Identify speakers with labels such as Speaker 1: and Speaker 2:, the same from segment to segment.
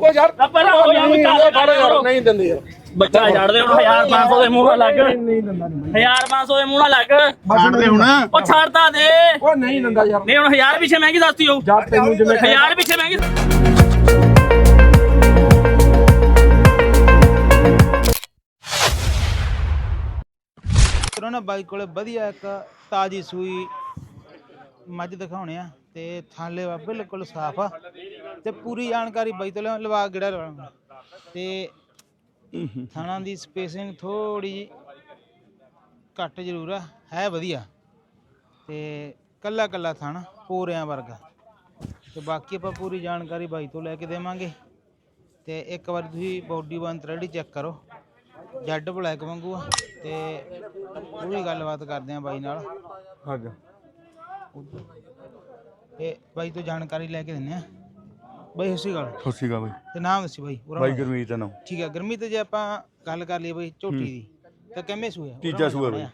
Speaker 1: ਉਹ ਯਾਰ
Speaker 2: ਪਰ ਉਹ ਯਾਰ
Speaker 1: ਨਹੀਂ,
Speaker 2: ਚੱਲ
Speaker 1: ਫੜ ਯਾਰ ਨਹੀਂ ਦਿੰਦੇ ਯਾਰ।
Speaker 2: ਬੱਚਾ ਛੱਡਦੇ ਹੁਣ 1500 ਦੇ ਮੂੰਹ ਨਾਲ ਲੱਗ।
Speaker 1: ਨਹੀਂ ਦਿੰਦਾ ਨਹੀਂ
Speaker 2: 1500 ਦੇ ਮੂੰਹ ਨਾਲ ਲੱਗ।
Speaker 3: ਛੱਡ ਦੇ ਹੁਣ।
Speaker 2: ਉਹ ਛੱਡਦਾ ਦੇ।
Speaker 1: ਉਹ ਨਹੀਂ ਦਿੰਦਾ ਯਾਰ।
Speaker 2: ਨਹੀਂ ਹੁਣ 1000 ਪਿੱਛੇ ਮਹਿੰਗੀ ਦੱਸਤੀ ਹੋ
Speaker 1: ਯਾਰ ਤੈਨੂੰ ਜਿਵੇਂ
Speaker 2: 1000 ਪਿੱਛੇ ਮਹਿੰਗੀ
Speaker 4: ਤਰ੍ਹਾਂ ਨਾ ਬਾਈ ਕੋਲੇ ਵਧੀਆ ਇੱਕ ਤਾਜੀ ਸੂਈ ਮੱਝ ਦਿਖਾਉਣੇ ਆ। ਤੇ ਥਾਲੇ ਬਿਲਕੁਲ ਸਾਫ਼ ਆ। ਤੇ ਪੂਰੀ ਜਾਣਕਾਰੀ ਬਾਈ ਤੋਂ ਲਿਆ- ਲਵਾ ਗੇੜਾ ਲਵਾਂਗਾ। ਤੇ ਥਾਣਾ ਦੀ ਸਪੇਸਿੰਗ ਥੋੜੀ ਜਿਹੀ ਘੱਟ ਜ਼ਰੂਰ ਆ, ਹੈ ਵਧੀਆ। ਤੇ ਕੱਲਾ ਕੱਲਾ ਥਾਣਾ, ਪੂਰਿਆਂ ਵਰਗਾ। ਤੇ ਬਾਕੀ ਆਪਾਂ ਪੂਰੀ ਜਾਣਕਾਰੀ ਬਾਈ ਤੋਂ ਲੈ ਕੇ ਦੇਵਾਂਗੇ। ਤੇ ਇੱਕ ਵਾਰ ਤੁਸੀਂ ਬੋਡੀ ਬੰਦ ਰੈਡੀ ਚੈੱਕ ਕਰੋ। ਜੈਡ ਬਲੈਕ ਵਾਂਗੂ ਆ। ਤੇ ਪੂਰੀ ਗੱਲਬਾਤ ਕਰਦੇ ਆ ਬਾਈ ਨਾਲ।
Speaker 1: ਹਾਂਜੀ।
Speaker 4: ਤੇ ਬਾਈ ਤੋਂ ਜਾਣਕਾਰੀ ਲੈ ਕੇ ਦਿੰਨੇ ਆ। ਬਾਈ ਸੱਸੀ ਗੱਲ
Speaker 3: ਸਤਿ ਸ਼੍ਰੀ ਅਕਾਲ ਬਾਈ।
Speaker 4: ਤੇ ਨਾਮ ਦੱਸੀ ਬਾਈ
Speaker 3: ਬਾਈ
Speaker 4: ਨਾਮ।
Speaker 3: ਗੁਰਮੀਤ ਦਾ ਨਾਮ।
Speaker 4: ਠੀਕ ਹੈ ਗਰਮੀ ਤੇ ਜੇ ਆਪਾਂ ਗੱਲ ਕਰ ਲਈਏ ਬਾਈ ਝੋਟੀ ਦੀ ਤਾਂ ਕਿੰਮੇ ਸੂਆ
Speaker 3: ਤੀਜਾ ਸੂਆ ਬਾਈ।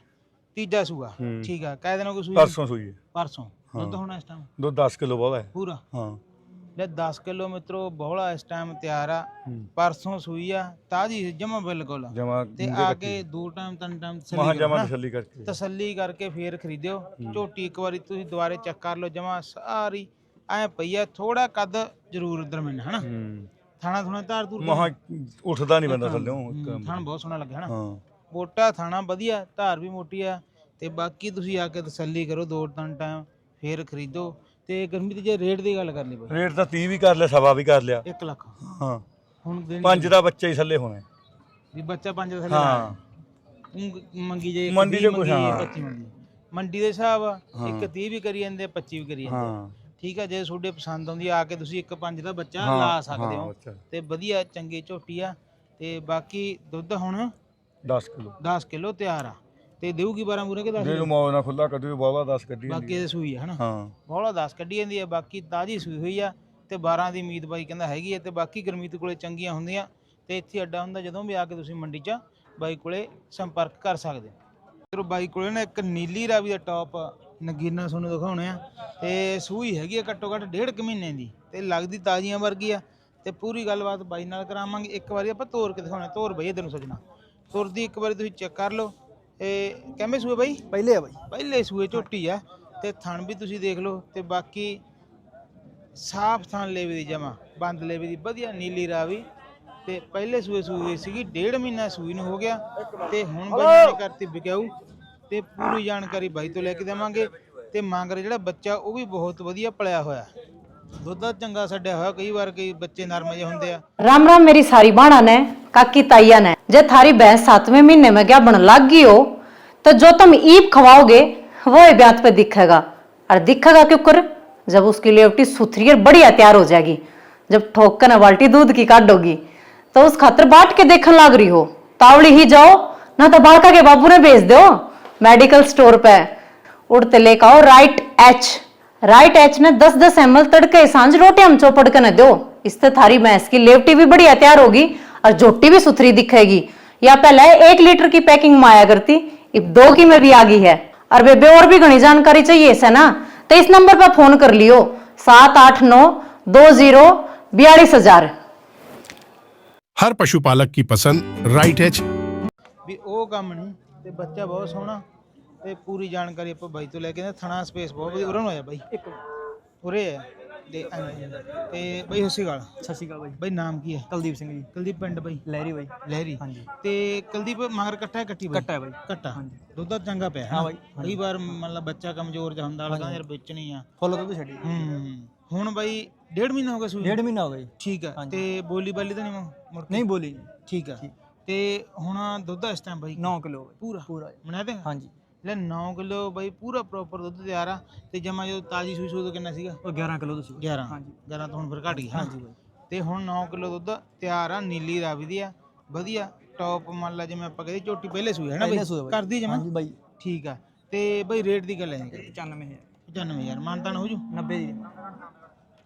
Speaker 4: ਤੀਜਾ ਸੂਆ।
Speaker 3: ਹੂੰ।
Speaker 4: ਠੀਕ ਆ ਕਾਇ ਦਿਨੋਂ ਕੋਈ ਸੂਈ?
Speaker 3: ਪਰਸੋਂ ਸੂਈ ਹੈ
Speaker 4: ਪਰਸੋਂ। ਦੁੱਧ ਹੁਣ ਇਸ ਟਾਈਮ
Speaker 3: ਦੁੱਧ 10 ਕਿਲੋ ਵਾਲਾ ਹੈ।
Speaker 4: ਪੂਰਾ?
Speaker 3: ਹਾਂ।
Speaker 4: ਲੈ 10 ਕਿਲੋ ਮਿੱਤਰੋ ਬੋਹਲਾ ਇਸ ਟਾਈਮ ਤਿਆਰ ਆ। ਪਰਸੋਂ ਸੂਈ ਆ ਤਾਜੀ ਜਮਾ ਬਿਲਕੁਲ।
Speaker 3: ਜਮਾ
Speaker 4: ਤੇ ਆ ਕੇ ਦੋ ਟਾਈਮ ਤਿੰਨ ਟਾਈਮ
Speaker 3: ਮਹਾ ਜਮਾ। ਤਸੱਲੀ ਕਰਕੇ।
Speaker 4: ਤਸੱਲੀ ਕਰਕੇ ਫੇਰ ਖਰੀਦਿਓ। ਝੋਟੀ ਇੱਕ ਵਾਰੀ ਤੁਸੀਂ ਦੁਬਾਰੇ ਚੈੱਕ ਕਰ ਲਓ ਜਮਾ ਸਾਰੀ ਐ ਪਈ ਆ ਥੋੜਾ ਕੱਦ ਜ਼ਰੂਰ ਦਰਮਿਆਨ ਹਨਾ? ਥਾਣਾ ਥੁਣਾ ਧਾਰ ਧੂਰ
Speaker 3: ਮਹਾ ਉੱਠਦਾ ਨਹੀਂ ਬੰਦਾ ਥੱਲੇ
Speaker 4: ਥਾਣ ਬਹੁਤ ਸੋਹਣਾ ਲੱਗਿਆ ਹਨਾ?
Speaker 3: ਹਾਂ।
Speaker 4: ਮੋਟਾ ਥਾਣਾ ਵਧੀਆ ਧਾਰ ਵੀ ਮੋਟੀ ਆ। ਤੇ ਬਾਕੀ ਤੁਸੀਂ ਆ ਕੇ ਤਸੱਲੀ ਕਰੋ ਦੋ ਤਿੰਨ ਟਾਈਮ ਫੇਰ ਖਰੀਦੋ। ਤੇ ਗਰਮੀ ਦੀ ਜੇ ਰੇਟ ਦੀ ਗੱਲ ਕਰ ਲਈ ਬਈ
Speaker 3: ਰੇਟ ਤਾਂ 30 ਵੀ ਕਰ ਲਿਆ ਸਵਾ ਵੀ ਕਰ ਲਿਆ।
Speaker 4: 1 ਲੱਖ।
Speaker 3: ਹਾਂ।
Speaker 4: ਹੁਣ ਦੇਣੀ
Speaker 3: ਪੰਜ ਦਾ ਬੱਚਾ ਹੀ ਥੱਲੇ ਹੋਣਾ। ਹੈ।
Speaker 4: ਵੀ ਬੱਚਾ ਪੰਜ ਦਾ ਥੱਲੇ
Speaker 3: ਹਾਂ।
Speaker 4: ਤੂੰ ਮੰਗੀ ਜੇ
Speaker 3: ਮੰਡੀ ਚ ਕੁਛ, ਹਾਂ।
Speaker 4: 25 ਮੰਗੀ। ਮੰਡੀ ਦੇ ਹਿਸਾਬ
Speaker 3: ਹਾਂ।
Speaker 4: ਇੱਕ 30 ਵੀ ਕਰੀ ਜਾਂਦੇ 25 ਵੀ ਕਰੀ ਜਾਂਦੇ।
Speaker 3: ਹਾਂ।
Speaker 4: ਠੀਕ ਆ ਜੇ ਤੁਹਾਡੇ ਪਸੰਦ ਆਉਂਦੀ ਆ ਕੇ ਤੁਸੀਂ ਇੱਕ ਪੰਜ ਦਾ ਬੱਚਾ
Speaker 3: ਹਾਂ,
Speaker 4: ਲਾ ਸਕਦੇ
Speaker 3: ਹਾਂ,
Speaker 4: ਹੋ। ਤੇ ਵਧੀਆ ਚੰਗੀ ਝੋਟੀ ਆ। ਤੇ ਬਾਕੀ ਦੁੱਧ ਹੁਣ
Speaker 3: 10 ਕਿਲੋ।
Speaker 4: 10 ਕਿਲੋ ਤਿਆਰ ਆ। ਤੇ ਦੇਊਗੀ 12 ਮੂਰੇ ਕੇ 10
Speaker 3: ਜੇ ਨੂੰ ਮੌਜ ਨਾਲ ਖੁੱਲਾ ਕੱਢੂ ਬਾਵਾ 10 ਕੱਢੀ
Speaker 4: ਬਾਕੀ ਇਹਦੇ ਸੂਈ ਆ ਹਨਾ?
Speaker 3: ਹਾਂ।
Speaker 4: ਬੋਲਾ 10 ਕੱਢੀ ਜਾਂਦੀ ਆ ਬਾਕੀ ਤਾਜੀ ਸੂਈ ਹੋਈ ਆ ਤੇ 12 ਦੀ ਉਮੀਦ ਬਾਈ ਕਹਿੰਦਾ ਹੈਗੀ ਆ ਤੇ ਬਾਕੀ ਗਰਮੀਤ ਕੋਲੇ ਚੰਗੀਆਂ ਹੁੰਦੀਆਂ ਤੇ ਇੱਥੇ ਅੱਡਾ ਹੁੰਦਾ ਜਦੋਂ ਵੀ ਆ ਕੇ ਤੁਸੀਂ ਮੰਡੀ 'ਚ ਬਾਈ ਕੋਲੇ ਸੰਪਰਕ ਕਰ ਸਕਦੇ ਹੋ। ਤੇ ਬਾਈ ਕੋਲੇ ਨਾ ਇੱਕ ਨੀਲੀ ਰਾਵੀ ਦਾ ਟੌਪ ਨਗੀਨਾ ਤੁਹਾਨੂੰ ਦਿਖਾਉਣੇ ਆ ਤੇ ਸੂਈ ਹੈਗੀ ਆ ਘੱਟੋ ਘੱਟ ਡੇਢ ਕੁ ਮਹੀਨੇ ਦੀ ਤੇ ਲੱਗਦੀ ਤਾਜ਼ੀਆਂ ਵਰਗੀ ਆ ਤੇ ਪੂਰੀ ਗੱਲਬਾਤ ਬਾਈ ਨਾਲ ਕਰਾਵਾਂਗੇ। ਇੱਕ ਵਾਰੀ ਆਪਾਂ ਤੋਰ ਕੇ ਦਿਖਾਉਣੇ ਤੋਰ ਬਈ ਇਧਰ ਨੂੰ ਸਜਣਾ। ਤੁਰਦੀ ਇੱਕ ਵਾਰੀ ਤੁਸੀਂ ਚੈੱਕ ਕਰ ਲਓ। ਇਹ ਕਿੰਮੇ ਸੂਏ ਬਾਈ?
Speaker 1: ਪਹਿਲੇ ਆ ਬਾਈ।
Speaker 4: ਪਹਿਲੇ ਸੂਏ ਝੋਟੀ ਆ ਤੇ ਥਣ ਵੀ ਤੁਸੀਂ ਦੇਖ ਲਓ ਤੇ ਬਾਕੀ ਸਾਫ਼ ਥਣ ਲੇਵੇ ਦੀ ਜਮਾ ਬੰਦ ਲੇਵੇ ਦੀ ਵਧੀਆ ਨੀਲੀ ਰਾਵੀ ਤੇ ਪਹਿਲੇ ਸੂਏ ਸੂਏ ਸੀਗੀ ਡੇਢ ਮਹੀਨਾ ਸੂਈ ਨੂੰ ਹੋ ਗਿਆ ਤੇ ਹੁਣ ਬਾਈ ਨੇ ਕਰਤੀ ਵਿਕਾਊ ਤੇ ਪੂਰੀ ਜਾਣਕਾਰੀ ਬਾਈ ਤੋਂ ਲੈ ਕੇ ਦੇਵਾਂਗੇ ਤੇ ਮੰਗਰ ਜਿਹੜਾ ਬੱਚਾ ਉਹ ਵੀ ਬਹੁਤ ਵਧੀਆ ਪਲਿਆ ਹੋਇਆ। ਦੁੱਧ ਦਾ ਚੰਗਾ ਛੱਡਿਆ ਹੋਇਆ ਕਈ ਵਾਰ ਕਈ ਬੱਚੇ ਨਰਮ ਜਿਹੇ ਹੁੰਦੇ ਆ
Speaker 5: राम राम मेरी सारी बाणा ने काकी ताइया ने जे थारी भैंस सातवें महीने में क्या बन लाग गई हो तो जो तुम ईप खवाओगे वो ही ब्यात पे दिखेगा और दिखेगा क्यों कर जब उसकी लेवटी सुथरी और बढ़िया तैयार हो जाएगी जब ठोक कर ना बाल्टी दूध की काटोगी तो उस खातर बाट के देखने लाग रही हो तावड़ी ही जाओ ना तो बालका के बाबू ने भेज दो मेडिकल स्टोर पे उड़ते लेकर आओ राइट एच राइट एच ने 10 10 एम तड़के सांझ रोटी हम चौपड़ के न दो इससे थारी भैंस की लेवटी भी बढ़िया तैयार होगी और झोटी भी सुथरी दिखेगी या पहले एक लीटर की पैकिंग में आया करती अब दो की में भी आ गई है और बेबे और भी घनी जानकारी चाहिए इसे ना तो इस नंबर पर फोन कर लियो सात आठ नौ दो जीरो बयालीस हजार
Speaker 6: हर पशुपालक की पसंद राइट एच
Speaker 4: ਵੀ ਉਹ ਕੰਮ ਨਹੀਂ ਤੇ ਬੱਚਾ ਬਹੁਤ ਸੋਹਣਾ ਤੇ ਪੂਰੀ ਜਾਣਕਾਰੀ ਆਪਾਂ ਬਾਈ ਤੋਂ ਲੈ ਕੇ ਆਏ ਥਣਾ ਸਪੇਸ ਬਹੁਤ ਵਧੀਆ ਉਰਨ ਹੋਇਆ ਬਾਈ। ਇੱਕ ਉਰੇ ਹੈ ਤੇ ਐਂ। ਤੇ ਬਾਈ ਸ਼੍ਰੀ ਅਕਾਲ।
Speaker 7: ਸਤਿ ਸ਼੍ਰੀ ਅਕਾਲ ਬਾਈ।
Speaker 4: ਬਾਈ ਨਾਮ ਕੀ ਹੈ?
Speaker 7: ਕੁਲਦੀਪ ਸਿੰਘ ਜੀ।
Speaker 4: ਕੁਲਦੀਪ ਪਿੰਡ ਬਾਈ।
Speaker 7: ਲਹਿਰੀ ਬਾਈ।
Speaker 4: ਲਹਿਰੀ।
Speaker 7: ਹਾਂਜੀ।
Speaker 4: ਤੇ ਕੁਲਦੀਪ ਮਗਰ ਕੱਟਾ ਹੈ ਕੱਟੀ ਬਾਈ?
Speaker 7: ਕੱਟਾ ਹੈ ਬਾਈ।
Speaker 4: ਕੱਟਾ
Speaker 7: ਹਾਂਜੀ।
Speaker 4: ਦੁੱਧ ਤਾਂ ਚੰਗਾ ਪਿਆ
Speaker 7: ਹਾਂ
Speaker 4: ਹਾਂ
Speaker 7: ਬਾਈ,
Speaker 4: ਕਈ ਵਾਰ ਮਤਲਬ ਬੱਚਾ ਕਮਜ਼ੋਰ ਜਿਹਾ ਹੁੰਦਾ ਲੱਗਦਾ ਯਾਰ ਵੇਚਣੀ ਆ।
Speaker 7: ਫੁੱਲ ਦੁੱਧ ਛੱਡੀ
Speaker 4: ਹੂੰ ਹੁਣ ਬਾਈ ਡੇਢ ਮਹੀਨਾ ਹੋ ਗਿਆ ਸੂਈ
Speaker 7: ਡੇਢ ਮਹੀਨਾ ਹੋ ਗਿਆ ਜੀ।
Speaker 4: ਠੀਕ ਹੈ। ਤੇ ਬੋਲੀ ਬਾਲੀ ਤਾਂ ਨਹੀਂ ਮੁੜ?
Speaker 7: ਨਹੀਂ ਬੋਲੀ।
Speaker 4: ਠੀਕ ਹੈ। ਤੇ ਹੁਣ ਦੁੱਧ ਇਸ ਟਾਈਮ ਬਾਈ?
Speaker 7: 9 ਕਿਲੋ
Speaker 4: ਪੂਰਾ?
Speaker 7: ਪੂਰਾ ਜੀ।
Speaker 4: ਬਣਾ ਦੇ
Speaker 7: ਹਾਂਜੀ।
Speaker 4: ਲੈ 9 ਕਿਲੋ ਬਾਈ ਪੂਰਾ ਪ੍ਰੋਪਰ ਦੁੱਧ ਤਿਆਰ ਆ ਤੇ ਜਮਾ ਜਦੋਂ ਤਾਜੀ ਸੂਈ ਸੂਈ ਤੋਂ ਕਿੰਨਾ ਸੀਗਾ?
Speaker 7: ਉਹ 11 ਕਿਲੋ ਤੁਸੀਂ
Speaker 4: 11
Speaker 7: ਹਾਂਜੀ।
Speaker 4: 11 ਤੋਂ ਹੁਣ ਫਿਰ ਘਟ ਗਿਆ
Speaker 7: ਹਾਂਜੀ ਬਾਈ।
Speaker 4: ਤੇ ਹੁਣ 9 ਕਿਲੋ ਦੁੱਧ ਤਿਆਰ ਆ ਨੀਲੀ ਰਾਵੀ ਦੀ ਆ। ਵਧੀਆ। ਟੌਪ ਮੰਨ ਲਾ ਜਿਵੇਂ ਆਪਾਂ ਕਹਿੰਦੇ ਝੋਟੀ ਪਹਿਲੇ ਸੂਈ ਹੈ ਨਾ ਬਾਈ। ਕਰਦੀ ਜਮਾ?
Speaker 7: ਹਾਂਜੀ ਬਾਈ।
Speaker 4: ਠੀਕ ਆ। ਤੇ ਬਈ ਰੇਟ ਦੀ ਗੱਲ ਹੈ
Speaker 7: 95000
Speaker 4: 95000 ਮਾਨਤਾਨ ਹੋ ਜੂ।
Speaker 7: 90 ਦੀ।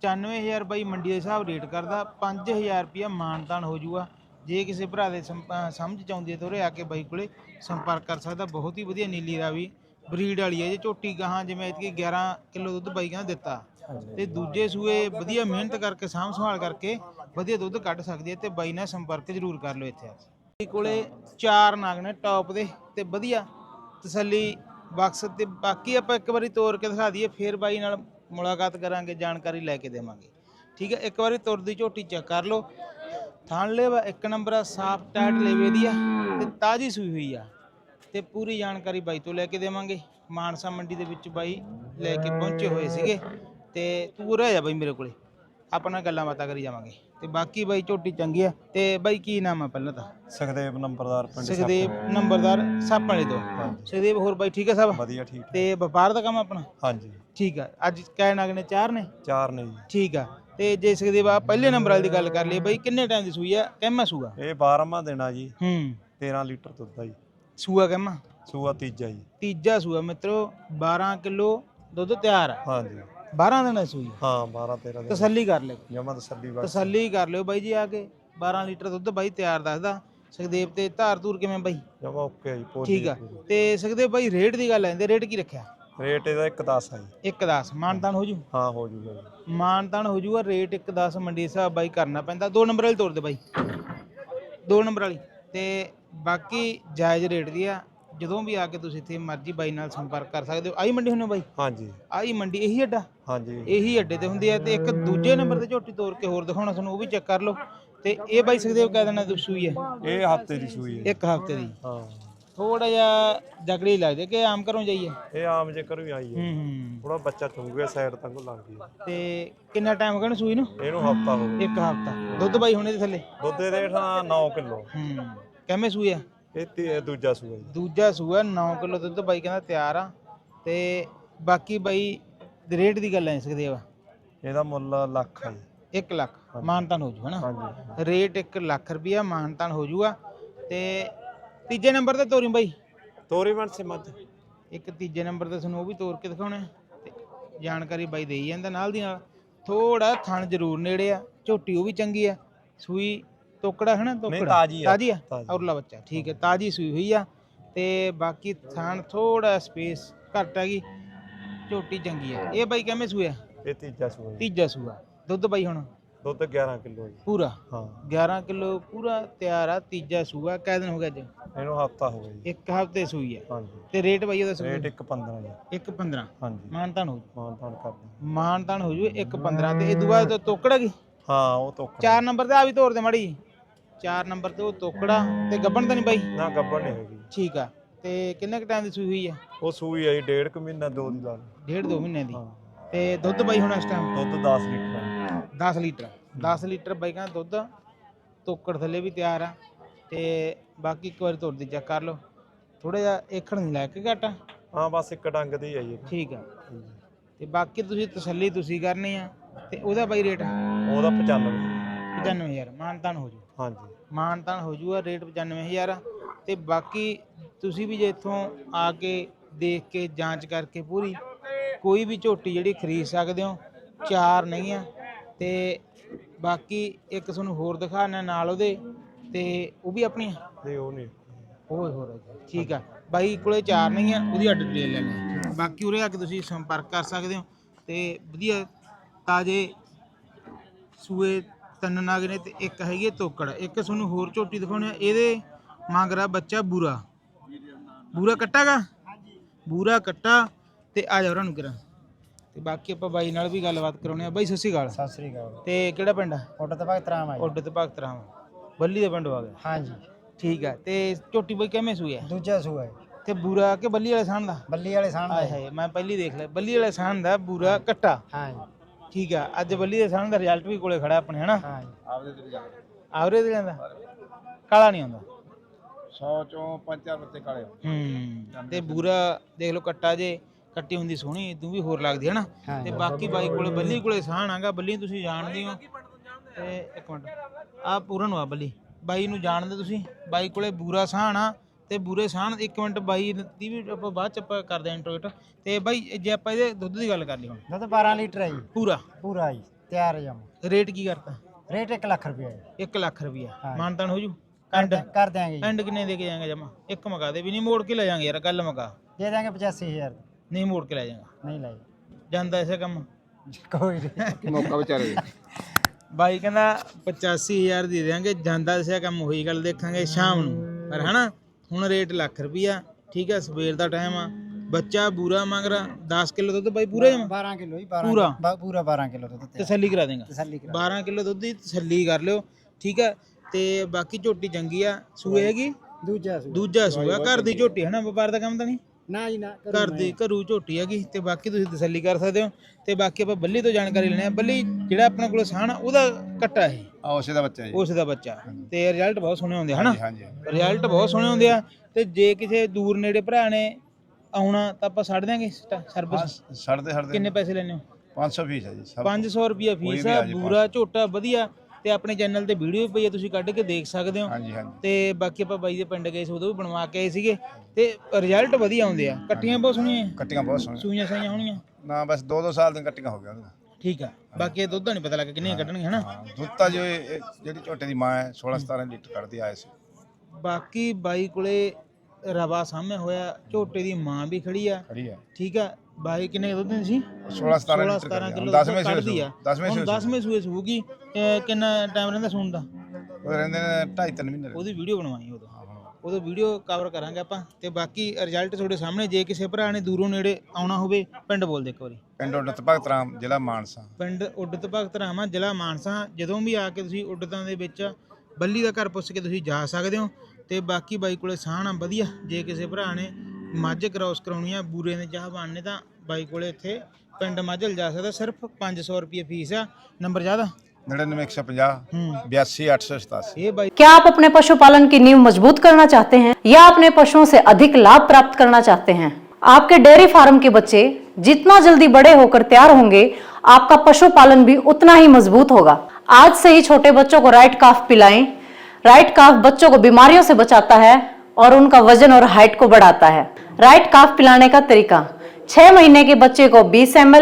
Speaker 4: 95000 ਬਾਈ ਮੰਡੀ ਦੇ ਹਿਸਾਬ ਰੇਟ ਕਰਦਾ। 5000 ਰੁਪਿਆ ਮਾਨਤਾਨ ਹੋ ਜੂਗਾ। ਜੇ ਕਿਸੇ ਭਰਾ ਦੇ ਸੰਪ- ਅਹ ਸਮਝ ਚ ਆਉਂਦੀ ਹੈ ਤਾਂ ਉਰੇ ਆ ਕੇ ਬਾਈ ਕੋਲੇ ਸੰਪਰਕ ਕਰ ਸਕਦਾ। ਬਹੁਤ ਹੀ ਵਧੀਆ ਨੀਲੀ ਰਾਵੀ ਬਰੀਡ ਵਾਲੀ ਹੈ। ਜੇ ਝੋਟੀ ਗਾਹਾਂ ਜਿਵੇਂ ਇਤਕੀ 11 ਕਿਲੋ ਦੁੱਧ ਬਾਈ ਕਹਿੰਦਾ ਦਿੱਤਾ। ਤੇ ਦੂਜੇ ਸੂਏ ਵਧੀਆ ਮਿਹਨਤ ਕਰਕੇ ਸਾਂਭ ਸੰਭਾਲ ਕਰਕੇ ਵਧੀਆ ਦੁੱਧ ਕੱਢ ਸਕਦੀ ਹੈ ਤੇ ਬਾਈ ਨਾਲ ਸੰਪਰਕ ਜ਼ਰੂਰ ਕਰ ਲਓ ਇੱਥੇ ਆ ਕੇ। ਬਾਈ ਕੋਲੇ ਚਾਰ ਨਾਗ ਨੇ ਟੌਪ ਦੇ ਤੇ ਵਧੀਆ ਤਸੱਲੀ ਬਖਸ਼ ਤੇ ਬਾਕੀ ਆਪਾਂ ਇੱਕ ਵਾਰੀ ਤੋਰ ਕੇ ਦਿਖਾ ਦਈਏ ਫੇਰ ਬਾਈ ਨਾਲ ਮੁਲਾਕਾਤ ਕਰਾਂਗੇ ਜਾਣਕਾਰੀ ਲੈ ਕੇ ਦੇਵਾਂਗੇ। ਠੀਕ ਹੈ ਇੱਕ ਵਾਰੀ ਤੁਰਦੀ ਝੋਟੀ ਚੈੱਕ ਕਰ ਲਓ। ਥਾਣ ਲੇਵਾ ਇੱਕ ਨੰਬਰ ਆ ਸਾਫ਼ ਟਾਈਟ ਲੇਵੇ ਦੀ ਆ ਤੇ ਤਾਜੀ ਸੂਈ ਹੋਈ ਆ। ਤੇ ਪੂਰੀ ਜਾਣਕਾਰੀ ਬਾਈ ਤੋਂ ਲੈ ਕੇ ਦੇਵਾਂਗੇ। ਮਾਨਸਾ ਮੰਡੀ ਦੇ ਵਿੱਚ ਬਾਈ ਲੈ ਕੇ ਪਹੁੰਚੇ ਹੋਏ ਸੀਗੇ ਤੇ ਤੂੰ ਰਹਿ ਜਾ ਬਾਈ ਮੇਰੇ ਕੋਲੇ। ਆਪਾਂ ਨਾਲ ਗੱਲਾਂ ਬਾਤਾਂ ਕਰੀ ਜਾਵਾਂਗੇ। ਤੇ ਬਾਕੀ ਬਾਈ ਝੋਟੀ ਚੰਗੀ ਆ। ਤੇ ਬਾਈ ਕੀ ਨਾਮ ਆ ਪਹਿਲਾਂ ਤਾਂ?
Speaker 3: ਸੁਖਦੇਵ ਨੰਬਰਦਾਰ ਪਿੰਡ
Speaker 4: ਸੁਖਦੇਵ ਨੰਬਰਦਾਰ ਸੱਪ ਵਾਲੇ ਤੋਂ। ਸੁਖਦੇਵ ਹੋਰ ਬਾਈ ਠੀਕ ਆ ਸਭ?
Speaker 3: ਵਧੀਆ ਠੀਕ
Speaker 4: ਤੇ ਵਪਾਰ ਦਾ ਕੰਮ ਆਪਣਾ?
Speaker 3: ਹਾਂਜੀ।
Speaker 4: ਠੀਕ ਆ। ਅੱਜ ਕਹਿ ਨਗ ਨੇ ਚਾਰ ਨੇ?
Speaker 3: ਚਾਰ ਨੇ ਜੀ।
Speaker 4: ਠੀਕ ਆ। ਤੇ ਜੇ ਸੁਖਦੇਵ ਆ ਪਹਿਲੇ ਨੰਬਰ ਵਾਲੀ ਦੀ ਗੱਲ ਕਰ ਲਈਏ ਬਾਈ ਕਿੰਨੇ ਟਾਈਮ ਦੀ ਸੂਈ ਆ? ਕਹਿਮਾ ਸੂਆ?
Speaker 3: ਇਹ 12ਵਾਂ ਦੇਣਾ ਜੀ।
Speaker 4: ਹੂੰ।
Speaker 3: 13 ਲੀਟਰ ਦੁੱਧ ਆ ਜੀ।
Speaker 4: ਸੂਆ ਕਹਿਮਾ
Speaker 3: ਸੂਆ ਤੀਜਾ ਜੀ।
Speaker 4: ਤੀਜਾ ਸੂਆ ਮਿੱਤਰੋ 12 ਕਿਲੋ ਦੁੱਧ ਤਿਆਰ ਆ।
Speaker 3: ਹਾਂਜੀ।
Speaker 4: 12 ਦਿਨਾਂ ਸੂਈ।
Speaker 3: ਹਾਂ 12 13 ਦੇ।
Speaker 4: ਤਸੱਲੀ ਕਰ ਲਿਓ।
Speaker 3: ਜਮਾ ਤਸੱਲੀ ਬਸ।
Speaker 4: ਤਸੱਲੀ ਕਰ ਲਿਓ ਬਾਈ ਜੀ ਆ ਕੇ। 12 ਲੀਟਰ ਦੁੱਧ ਬਾਈ ਤਿਆਰ ਦੱਸਦਾ। ਸੁਖਦੇਵ ਤੇ ਧਾਰ ਧੂਰ ਕਿਵੇਂ ਬਾਈ?
Speaker 3: ਜਮਾ ਓਕੇ ਜੀ
Speaker 4: ਠੀਕ ਆ। ਤੇ ਸੁਖਦੇਵ ਬਾਈ ਰੇਟ ਦੀ ਗੱਲ ਆਂਦੇ ਰੇਟ ਕੀ ਰੱਖਿਆ?
Speaker 3: ਰੇਟ ਇਹਦਾ 110 ਆ ਜੀ।
Speaker 4: ਇੱਕ 10 ਮਾਨਤਾਨ ਹੋ ਜੂ?
Speaker 3: ਹਾਂ ਹੋ ਜੂਗਾ ਜੀ।
Speaker 4: ਮਾਨਤਾਨ ਹੋ ਜੂਗਾ ਰੇਟ ਇੱਕ 10 ਮੰਡੀ ਦੇ ਹਿਸਾਬ ਬਾਈ ਕਰਨਾ ਪੈਂਦਾ। ਦੋ ਨੰਬਰ ਵਾਲੀ ਤੋੜ ਦੇ ਬਾਈ। ਦੋ ਨੰਬਰ ਵਾਲੀ। ਤੇ ਬਾਕੀ ਜਾਇਜ਼ ਰੇਟ ਦੀ ਆ ਜਦੋਂ ਵੀ ਆ ਕੇ ਤੁਸੀਂ ਇੱਥੇ ਮਰਜ਼ੀ ਬਾਈ ਨਾਲ ਸੰਪਰਕ ਕਰ ਸਕਦੇ ਹੋ। ਆਈ ਮੰਡੀ ਹੁੰਨੇ ਬਾਈ?
Speaker 3: ਹਾਂਜੀ।
Speaker 4: ਆਈ ਮੰਡੀ ਇਹੀ ਅੱਡਾ?
Speaker 3: ਹਾਂਜੀ।
Speaker 4: ਇਹੀ ਅੱਡੇ ਤੇ ਹੁੰਦੀ ਹੈ ਤੇ ਇੱਕ ਦੂਜੇ ਨੰਬਰ ਤੇ ਝੋਟੀ ਤੋੜ ਕੇ ਹੋਰ ਦਿਖਾਉਣਾ ਤੁਹਾਨੂੰ ਉਹ ਵੀ ਚੈੱਕ ਕਰ ਲਓ। ਤੇ ਇਹ ਬਾਈ ਸੁਖਦੇਵ ਕਹਿ ਦੇਣਾ ਤੁਸੀਂ ਸੂਈ ਹੈ
Speaker 3: ਇਹ ਹਫ਼ਤੇ ਦੀ ਸੂਈ ਹੈ
Speaker 4: ਇੱਕ ਹਫ਼ਤੇ ਦੀ।
Speaker 3: ਹਾਂ।
Speaker 4: ਥੋੜਾ ਜਿਹਾ ਜਗੜੀ ਲੱਗਦੀ ਹੈ ਕਿ ਆਮ ਘਰੋਂ ਜਾਈਏ?
Speaker 3: ਇਹ ਆਮ ਜੇਕਰ ਵੀ ਆਈ ਹੈ
Speaker 4: ਹੂੰ ਹੂੰ।
Speaker 3: ਥੋੜਾ ਬੱਚਾ ਚੁੰਗਿਆ ਸਾਈਡ ਤੱਕ ਲੱਗਦੀ ਹੈ।
Speaker 4: ਤੇ ਕਿੰਨਾ ਟਾਈਮ ਹੋ ਗਿਆ ਨੂੰ ਸੂਈ ਨੂੰ?
Speaker 3: ਇਹਨੂੰ ਹਫਤਾ ਹੋ ਗਿਆ।
Speaker 4: ਇੱਕ ਹਫ਼ਤਾ। ਦੁੱਧ ਬਾਈ ਹੁਣੇ ਦੇ ਥੱਲੇ?
Speaker 3: ਦੁੱਧ ਦੇ ਰੇਟ 9 ਕਿਲੋ।
Speaker 4: ਹੂੰ। ਕਿਵੇਂ ਸੂਈ ਆ
Speaker 3: ਇਹ ਤੀ- ਦੂਜਾ ਸੂਆ ਜੀ।
Speaker 4: ਦੂਜਾ ਸੂਆ 9 ਕਿਲੋ ਦੁੱਧ। ਬਾਈ ਕਹਿੰਦਾ ਤਿਆਰ ਆ। ਤੇ ਬਾਕੀ ਬਾਈ ਰੇਟ ਦੀ ਗੱਲ ਐ ਸੁਖਦੇਵ
Speaker 3: ਇਹਦਾ ਮੁੱਲ ਲੱਖ ਆ ਜੀ।
Speaker 4: 1 ਲੱਖ। ਮਾਨਤਾਨ ਹੋ ਜੂ ਹਨਾ
Speaker 3: ਹਾਂਜੀ।
Speaker 4: ਰੇਟ 1 ਲੱਖ ਰੁਪਿਆ ਮਾਨਤਾਨ ਹੋ ਜੂਗਾ। ਤੇ ਤੀਜੇ ਨੰਬਰ ਤੇ ਤੋਰੀ ਬਾਈ।
Speaker 3: ਤੋਰੀ ਬਣ ਸੇ ਮੱਝ।
Speaker 4: ਇੱਕ ਤੀਜੇ ਨੰਬਰ ਤੇ ਤੁਹਾਨੂੰ ਉਹ ਵੀ ਤੋਰ ਕੇ ਦਿਖਾਉਣਾ ਹੈ ਤੇ ਜਾਣਕਾਰੀ ਬਾਈ ਦੇਈ ਜਾਂਦਾ ਨਾਲ ਦੀ ਨਾਲ। ਥੋੜਾ ਥਣ ਜ਼ਰੂਰ ਨੇੜੇ ਆ ਝੋਟੀ ਉਹ ਵੀ ਚੰਗੀ ਆ ਸੂਈ ਤੋਕੜਾ ਹੈ ਨਾ ਤੋਕੜਾ?
Speaker 3: ਤਾਜ਼ੀ ਆ।
Speaker 4: ਤਾਜ਼ੀ ਆ?
Speaker 3: ਤਾਜ਼ੀ।
Speaker 4: ਔਰਲਾ ਬੱਚਾ ਠੀਕ ਹੈ ਤਾਜ਼ੀ ਸੂਈ ਹੋਈ ਆ ਤੇ ਬਾਕੀ ਥਣ ਥੋੜਾ ਸਪੇਸ ਘੱਟ ਹੈਗੀ ਝੋਟੀ ਚੰਗੀ ਆ। ਇਹ ਬਾਈ ਕਿਵੇਂ ਸੂਇਆ
Speaker 3: ਇਹ ਤੀਜਾ ਸੂਆ ਜੀ।
Speaker 4: ਤੀਜਾ ਸੂਆ। ਦੁੱਧ ਬਾਈ ਹੁਣ?
Speaker 3: ਦੁੱਧ 11 ਕਿਲੋ ਜੀ।
Speaker 4: ਪੂਰਾ?
Speaker 3: ਹਾਂ।
Speaker 4: 11 ਕਿਲੋ ਪੂਰਾ ਤਿਆਰ ਆ ਤੀਜਾ ਸੂਆ ਕਿਹ ਦਿਨ ਹੋ ਗਿਆ ਅੱਜ?
Speaker 3: ਇਹਨੂੰ ਹਫਤਾ ਹੋ ਗਿਆ ਜੀ।
Speaker 4: ਇੱਕ ਹਫ਼ਤੇ ਸੂਈ ਆ
Speaker 3: ਹਾਂਜੀ।
Speaker 4: ਤੇ ਰੇਟ ਬਾਈ ਉਹਦਾ
Speaker 3: ਰੇਟ 1.15 ਜੀ।
Speaker 4: ਇੱਕ 15
Speaker 3: ਹਾਂਜੀ।
Speaker 4: ਮਾਨਤਾਨ ਹੋ ਜੂ।
Speaker 3: ਮਾਨ ਤਾਨ ਕਰਦੇ
Speaker 4: ਮਾਨਤਾਨ ਹੋ ਜੂ ਇੱਕ 15 ਤੇ ਇਹ ਦੁਆ ਤੋਂ ਤੋਕੜਾ ਗਈ
Speaker 3: ਹਾਂ ਉਹ ਤੋਂ
Speaker 4: ਚਾਰ ਨੰਬਰ ਤੇ ਆ ਵੀ ਤੋੜ ਦੇ ਮਾੜੀ। ਚਾਰ ਨੰਬਰ ਤੇ ਉਹ ਤੋਕੜਾ। ਤੇ ਗੱਬਣ ਤਾਂ ਨਹੀਂ ਬਾਈ?
Speaker 3: ਨਾ ਗੱਬੜ ਨਹੀਂ ਹੈਗੀ।
Speaker 4: ਠੀਕ ਆ। ਤੇ ਕਿੰਨੇ ਕ ਟਾਈਮ ਦੀ ਸੂਈ ਹੋਈ ਆ?
Speaker 3: ਉਹ ਸੂਈ ਆ ਜੀ ਡੇਢ ਕੁ ਮਹੀਨਾ ਦੋ ਦੀ ਲਾ ਲਓ।
Speaker 4: ਡੇਢ ਦੋ ਮਹੀਨੇ ਦੀ।
Speaker 3: ਹਾਂ।
Speaker 4: ਤੇ ਦੁੱਧ ਬਾਈ ਹੁਣ ਇਸ ਟਾਈਮ
Speaker 3: ਦੁੱਧ 10 ਲੀਟਰ ਆ।
Speaker 4: 10 ਲੀਟਰ। 10 ਲੀਟਰ ਬਾਈ ਕਹਿੰਦਾ ਦੁੱਧ। ਤੋਕੜ ਥੱਲੇ ਵੀ ਤਿਆਰ ਆ। ਤੇ ਬਾਕੀ ਇੱਕ ਵਾਰੀ ਤੋੜ ਦੀ ਚੈੱਕ ਕਰ ਲਓ। ਥੋੜਾ ਜਿਹਾ ਏਖਣ ਨਹੀਂ ਲੈ ਕੇ ਘਟਾ?
Speaker 3: ਹਾਂ ਬਸ ਇੱਕ ਡੰਗ ਦੀ ਆ ਜੀ। ਇਹ।
Speaker 4: ਠੀਕ ਆ। ਤੇ ਬਾਕੀ ਤੁਸੀਂ ਤਸੱਲੀ ਤੁਸੀਂ ਕਰਨੀ ਆ ਤੇ ਉਹਦਾ ਬਾਈ ਰੇਟ?
Speaker 3: ਉਹਦਾ 95
Speaker 4: 95000 ਮਾਨਤਾਨ ਹੋ ਜੂ।
Speaker 3: ਹਾਂਜੀ।
Speaker 4: ਮਾਨਤਾਨ ਹੋ ਜੂਗਾ ਰੇਟ 95000 ਆ। ਤੇ ਬਾਕੀ ਤੁਸੀਂ ਵੀ ਜੇ ਇੱਥੋਂ ਆ ਕੇ ਦੇਖ ਕੇ ਜਾਂਚ ਕਰਕੇ ਪੂਰੀ ਕੋਈ ਵੀ ਝੋਟੀ ਜਿਹੜੀ ਖਰੀਦ ਸਕਦੇ ਹੋ ਚਾਰ ਨਹੀਂ ਆ। ਤੇ ਬਾਕੀ ਇੱਕ ਤੁਹਾਨੂੰ ਹੋਰ ਦਿਖਾਣਾ ਨਾਲ ਉਹਦੇ। ਤੇ ਉਹ ਵੀ ਆਪਣੀ?
Speaker 3: ਤੇ ਉਹ ਨਹੀਂ।
Speaker 4: ਓਏ ਹੋ ਰਿਹਾ ਠੀਕ ਆ। ਬਾਈ ਕੋਲੇ ਚਾਰ ਨਹੀਂ ਆ ਉਹਦੀ ਅੱਡ ਡਿਟੇਲ ਲੈ ਲੈ ਬਾਕੀ ਉਰੇ ਆ ਕੇ ਤੁਸੀਂ ਸੰਪਰਕ ਕਰ ਸਕਦੇ ਹੋ ਤੇ ਵਧੀਆ ਤਾਜੇ ਸੂਏ ਤਿੰਨ ਨਾਗ ਨੇ ਤੇ ਇੱਕ ਹੈਗੀ ਹੈ ਤੋਕੜ। ਇੱਕ ਤੁਹਾਨੂੰ ਹੋਰ ਝੋਟੀ ਦਿਖਾਉਣੀ ਆ ਇਹਦੇ ਮੰਗਰਾ ਬੱਚਾ ਬੂਰਾ। ਬੂਰਾ ਕੱਟਾਗਾ ਬੂਰਾ ਕੱਟਾ ਤੇ ਆ ਜਾ ਉਹਨਾਂ ਨੂੰ ਕਰਾਂ ਤੇ ਬਾਕੀ ਆਪਾਂ ਬਾਈ ਨਾਲ ਵੀ ਗੱਲਬਾਤ ਕਰਾਉਣੇ ਆ। ਬਾਈ ਸਤਿ ਸ਼੍ਰੀ ਅਕਾਲ।
Speaker 1: ਸਤਿ ਸ੍ਰੀ ਅਕਾਲ।
Speaker 4: ਤੇ ਕਿਹੜਾ ਪਿੰਡ ਆ?
Speaker 1: ਆਰਡਰ ਤੇ ਭਾਗ ਤਰਾਮ ਆਈ
Speaker 4: ਓਡੇ ਤੇ ਭਗਤ ਰਾਮ। ਬੱਲੀ ਦੇ ਪਿੰਡ ਆ ਗਿਆ।
Speaker 1: ਹਾਂਜੀ।
Speaker 4: ਠੀਕ ਆ ਤੇ ਝੋਟੀ ਬਾਈ ਕਿਵੇਂ ਸੂਈ ਆ?
Speaker 1: ਦੂਜਾ ਸੂਆ ਹੈ।
Speaker 4: ਤੇ ਬੂਰਾ ਕਿ ਬੱਲੀ ਵਾਲੇ ਸਾਹਣ ਦਾ?
Speaker 1: ਬੱਲੀ ਵਾਲੇ ਸਾਹਮਣੇ
Speaker 4: ਆਏ ਹਾਏ ਮੈਂ ਪਹਿਲੀ ਦੇਖ ਲਿਆ ਬੱਲੀ ਵਾਲੇ ਸਾਹਣ ਦਾ ਬੂਰਾ ਕੱਟਾ।
Speaker 1: ਹਾਂਜੀ।
Speaker 4: ਠੀਕ ਆ ਅੱਜ ਬੱਲੀ ਦੇ ਸਾਹਣ ਦਾ ਰਿਜ਼ਲਟ ਵੀ ਕੋਲੇ ਖੜਾ ਆਪਣੇ ਹਨਾ?
Speaker 1: ਹਾਂਜੀ।
Speaker 4: ਆਵਰੇ ਦੇ ਜਾਂਦਾ ਕਾਲਾ ਨਹੀਂ ਆਉਂਦਾ?
Speaker 1: 100 ਚੋਂ ਪੰਜ ਚਾਰ ਬੱਚੇ ਕਾਲੇ
Speaker 4: ਹੂੰ ਤੇ ਬੂਰਾ ਦੇਖ ਲਓ ਕੱਟਾ ਜੇ ਕੱਟੀ ਹੁੰਦੀ ਸੋਹਣੀ ਤੂੰ ਵੀ ਹੋਰ ਲੱਗਦੀ ਹੈ ਨਾ ਤੇ ਬਾਕੀ ਬਾਈ ਕੋਲੇ ਬੱਲੀ ਕੋਲੇ ਸਾਹਣ ਆਗਾ ਬੱਲੀ ਤੁਸੀਂ ਜਾਣਦੇ ਹੋ। ਤੇ ਇੱਕ ਮਿੰਟ। ਆ ਪੂਰਨ ਵਾ ਬੱਲੀ। ਬਾਈ ਨੂੰ ਜਾਣਦੇ ਤੁਸੀਂ? ਬਾਈ ਕੋਲੇ ਬੂਰਾ ਸਾਹਣ ਆ ਤੇ ਬੂਰੇ ਸਾਹਣ ਇੱਕ ਮਿੰਟ ਬਾਈ ਦੀ ਵੀ ਆਪਾਂ ਬਾਅਦ ਚ ਆਪਾਂ ਕਰਦੇ ਆਂ ਇੰਟਰੋਗੇਟ ਤੇ ਬਾਈ ਜੇ ਆਪਾਂ ਇਹਦੇ ਦੁੱਧ ਦੀ ਗੱਲ ਕਰ ਲਈ ਹੁਣ।
Speaker 1: ਦੁੱਧ 12 ਲੀਟਰ ਹੈ ਜੀ।
Speaker 4: ਪੂਰਾ?
Speaker 1: ਪੂਰਾ ਜੀ ਤਿਆਰ ਜਮ
Speaker 4: ਰੇਟ ਕੀ ਕਰਤਾ?
Speaker 1: ਰੇਟ 1 ਲੱਖ ਰੁਪਏ ਹੈ
Speaker 4: 1 ਲੱਖ ਰੁਪਿਆ
Speaker 1: ਹਾਂ।
Speaker 4: ਮਾਨਤਾਨ ਹੋ ਜੂ? ਐਂਡ
Speaker 1: ਕਰ ਦਿਆਂਗੇ
Speaker 4: ਐਂਡ ਕਿੰਨੇ ਦੇ ਕੇ ਜਾਏਗਾ ਜਮਾ? ਇੱਕ ਮਗਾ ਦੇ ਵੀ ਨਹੀਂ ਮੋੜ ਕੇ ਲੈ ਜਾਾਂਗੇ ਯਾਰ ਕੱਲ ਮਗਾ।
Speaker 1: ਦੇ ਦਾਂਗੇ 85000
Speaker 4: ਨਹੀਂ ਮੋੜ ਕੇ ਲੈ ਜਾਏਗਾ।
Speaker 1: ਨਹੀਂ ਲਾਈ
Speaker 4: ਜਾਂਦਾ ਐਸੇ ਕੰਮ।
Speaker 1: ਕੋਈ ਨਹੀਂ।
Speaker 7: ਮੌਕਾ ਵਿਚਾਰੇ।
Speaker 4: ਬਾਈ ਕਹਿੰਦਾ 85000 ਦੇ ਦੇਾਂਗੇ ਜਾਂਦਾ ਦੱਸਿਆ ਕੰਮ ਉਹੀ ਗੱਲ ਦੇਖਾਂਗੇ ਸ਼ਾਮ ਨੂੰ। ਪਰ ਹਨਾ ਹੁਣ ਰੇਟ ਲੱਖ ਰੁਪਈਆ ਠੀਕ ਹੈ ਸਵੇਰ ਦਾ ਟਾਈਮ ਆ। ਬੱਚਾ ਬੂਰਾ ਮੰਗ ਰਾ 10 ਕਿਲੋ ਦੁੱਧ ਬਾਈ ਪੂਰਾ ਜਮਾ?
Speaker 1: 12 ਕਿਲੋ ਹੀ 12
Speaker 4: ਪੂਰਾ?
Speaker 1: ਬ- ਪੂਰਾ 12 ਕਿਲੋ ਦੁੱਧ
Speaker 4: ਤਸੱਲੀ ਕਰਾ ਦੇਗਾ।
Speaker 1: ਤਸੱਲੀ ਕਰਾ।
Speaker 4: 12 ਕਿਲੋ ਦੁੱਧ ਦੀ ਤਸੱਲੀ ਕਰ ਲਿਓ ਠੀਕ ਹੈ ਤੇ ਬਾਕੀ ਝੋਟੀ ਚੰਗੀ ਆ। ਸੂਏ ਹੈਗੀ?
Speaker 1: ਦੂਜਾ ਸੂ
Speaker 4: ਦੂਜਾ ਸੂਆ ਘਰ ਦੀ ਝੋਟੀ ਹੈ ਨਾ ਵਪਾਰ ਦਾ ਕੰਮ ਤਾਂ ਨਹੀਂ?
Speaker 1: ਨਾ ਜੀ ਨਾ ਕਰੋ
Speaker 4: ਘਰ ਦੀ ਘਰੂ ਝੋਟੀ ਹੈਗੀ ਤੇ ਬਾਕੀ ਤੁਸੀਂ ਤਸੱਲੀ ਕਰ ਸਕਦੇ ਹੋ ਤੇ ਬਾਕੀ ਆਪਾਂ ਬੱਲੀ ਤੋਂ ਜਾਣਕਾਰੀ ਲੈਣੇ ਆ ਬੱਲੀ ਜਿਹੜਾ ਆਪਣੇ ਕੋਲ ਸਾਨ ਆ ਉਹਦਾ ਕੱਟਾ ਇਹ।
Speaker 7: ਆ ਉਸੇ ਦਾ ਬੱਚਾ ਜੀ।
Speaker 4: ਉਸ ਦਾ ਬੱਚਾ। ਤੇ ਰਿਜ਼ਲਟ ਬਹੁਤ ਸੋਹਣੇ ਹੁੰਦੇ ਆ, ਹਨਾ?
Speaker 7: ਹਾਂਜੀ
Speaker 4: ਰਿਜ਼ਲਟ ਬਹੁਤ ਸੋਹਣੇ ਹੁੰਦੇ ਆ ਤੇ ਜੇ ਕਿਸੇ ਦੂਰ ਨੇੜੇ ਭਰਾ ਨੇ ਆਉਣਾ ਤਾਂ ਆਪਾਂ ਛੱਡ ਦਿਆਂਗੇ ਸਰਵਿਸ?
Speaker 7: ਛੱਡਦੇ ਛੱਡਦੇ
Speaker 4: ਕਿੰਨੇ ਪੈਸੇ ਲੈਣੇ ਹੋ?
Speaker 7: 500 ਫੀਸ ਹੈ ਜੀ ਸਭ
Speaker 4: 500 ਰੁਪਿਆ ਫੀਸ
Speaker 7: ਵੀ
Speaker 4: ਆ
Speaker 7: ਆ ਜੀ,
Speaker 4: ਬੂਰਾ ਝੋਟਾ ਵਧੀਆ। ਤੇ ਆਪਣੇ ਚੈਨਲ ਤੇ ਵੀਡੀਓ ਪਈ ਆ ਤੁਸੀਂ ਕੱਢ ਕੇ ਦੇਖ ਸਕਦੇ ਹੋ।
Speaker 7: ਹਾਂਜੀ ਹਾਂਜੀ।
Speaker 4: ਤੇ ਬਾਕੀ ਆਪਾਂ ਬਾਈ ਦੇ ਪਿੰਡ ਗਏ ਸੀ ਉਦੋਂ ਵੀ ਬਣਵਾ ਕੇ ਆਏ ਸੀਗੇ। ਤੇ ਰਿਜ਼ਲਟ ਵਧੀਆ ਆਉਂਦੇ ਆ। ਕੱਟੀਆਂ ਬਹੁਤ ਸੋਹਣੀਆਂ
Speaker 7: ਕੱਟੀਆਂ ਬਹੁਤ ਸੋਹਣੀਆਂ।
Speaker 4: ਸੂਈਆਂ ਸਾਈਆਂ ਹੋਣੀਆਂ।
Speaker 7: ਨਾ ਬਸ 2-2 ਸਾਲ ਦੀਆਂ ਕੱਟੀਆਂ ਹੋ ਗਈਆਂ ਉਹਦੀਆਂ।
Speaker 4: ਠੀਕ ਆ। ਬਾਕੀ ਇਹ ਦੁੱਧ ਦਾ ਨਹੀਂ ਪਤਾ ਲੱਗਾ ਕਿੰਨੀਆਂ ਕੱਢਣਗੀਆਂ ਹਨਾ?
Speaker 7: ਹਾਂ ਦੁੱਧ ਤਾਂ ਜੋ ਇਹ- ਇਹ ਜਿਹੜੀ ਝੋਟੇ ਦੀ ਮਾਂ ਹੈ 16-17 ਲੀਟਰ ਕੱਢਦੀ ਆਏ ਸੀ।
Speaker 4: ਬਾਕੀ ਬਾਈ ਕੋਲੇ ਰਵਾ ਸਾਹਮਣੇ ਹੋਇਆ ਝੋਟੇ ਦੀ ਮਾਂ ਵੀ ਖੜੀ ਆ।
Speaker 7: ਖੜੀ ਹੈ
Speaker 4: ਠੀਕ ਆ। ਬਾਈ ਕਿੰਨੇ ਦੁੱਧ ਦਿੰਦੀ ਸੀ।
Speaker 7: 16-17
Speaker 4: 16
Speaker 7: ਲੀਟਰ
Speaker 4: 17 ਕਿਲੋ
Speaker 7: 10ਵੇਂ
Speaker 4: ਕੱਢਦੀ ਆ।
Speaker 7: 10ਵੇਂ
Speaker 4: ਹੁਣ 10ਵੇਂ ਸੂਏ ਸੂਗੀ ਇਹ ਕਿੰਨਾ ਟਾਈਮ ਰਹਿੰਦਾ ਸੂਣ ਦਾ?
Speaker 7: ਉਹ ਰਹਿੰਦੇ ਨੇ 2.5-3 ਮਹੀਨੇ ਰਹਿੰਦੇ।
Speaker 4: ਉਹਦੀ ਵੀਡੀਓ ਬਣਵਾਈ ਉਦੋਂ। ਉਦੋਂ ਵੀਡੀਓ ਕਵਰ ਕਰਾਂਗੇ ਆਪਾਂ। ਤੇ ਬਾਕੀ ਰਿਜ਼ਲਟ ਤੁਹਾਡੇ ਸਾਹਮਣੇ ਜੇ ਕਿਸੇ ਭਰਾ ਨੇ ਦੂਰੋਂ ਨੇੜੇ ਆਉਣਾ ਹੋਵੇ ਪਿੰਡ ਬੋਲ ਦੇ ਇੱਕ ਵਾਰੀ।
Speaker 7: ਪਿੰਡ ਉੱਡਤ ਭਗਤ ਰਾਮ ਜ਼ਿਲ੍ਹਾ ਮਾਨਸਾ।
Speaker 4: ਪਿੰਡ ਉੱਡਤ ਭਗਤ ਰਾਮਾ ਜ਼ਿਲ੍ਹਾ ਮਾਨਸਾ। ਜਦੋਂ ਵੀ ਆ ਕੇ ਤੁਸੀਂ ਉੱਡਤਾਂ ਦੇ ਵਿੱਚ ਬੱਲੀ ਦਾ ਘਰ ਪੁੱਛ ਕੇ ਤੁਸੀਂ ਜਾ ਸਕਦੇ ਹੋ। ਤੇ ਬਾਕੀ ਬਾਈ ਕੋਲੇ ਸਾਹਣ ਵਧੀਆ। ਜੇ ਕਿਸੇ ਭਰਾ ਨੇ ਮੱਝ ਕ੍ਰਾਸ ਕਰਾਉਣੀ ਆ ਬੂਰੇ ਦੇ ਚਾਹਵਾਨ ਨੇ ਤਾਂ ਬਾਈ ਕੋਲੇ ਇੱਥੇ ਪਿੰਡ ਮਾਝਲ ਜਾ ਸਕਦਾ ਸਿਰਫ 500 ਰੁਪਏ ਫੀਸ ਆ ਨੰਬਰ ਜ਼ਿਆਦਾ
Speaker 7: 99150
Speaker 4: ਹੂੰ
Speaker 7: 82887
Speaker 4: ਇਹ ਬਾਈ
Speaker 5: क्या आप अपने पशुपालन की नींव मजबूत करना चाहते हैं या अपने पशुओं से अधिक लाभ प्राप्त करना चाहते हैं आपके डेयरी फार्म के बच्चे जितना जल्दी बड़े होकर तैयार होंगे आपका पशुपालन भी उतना ही मजबूत होगा आज से ही छोटे बच्चों को राइट काफ पिलाएं राइट काफ बच्चों को बीमारियों से बचाता है और उनका वजन और हाइट को बढ़ाता है राइट काफ पिलाने का तरीका छह महीने के बच्चे को 20 एम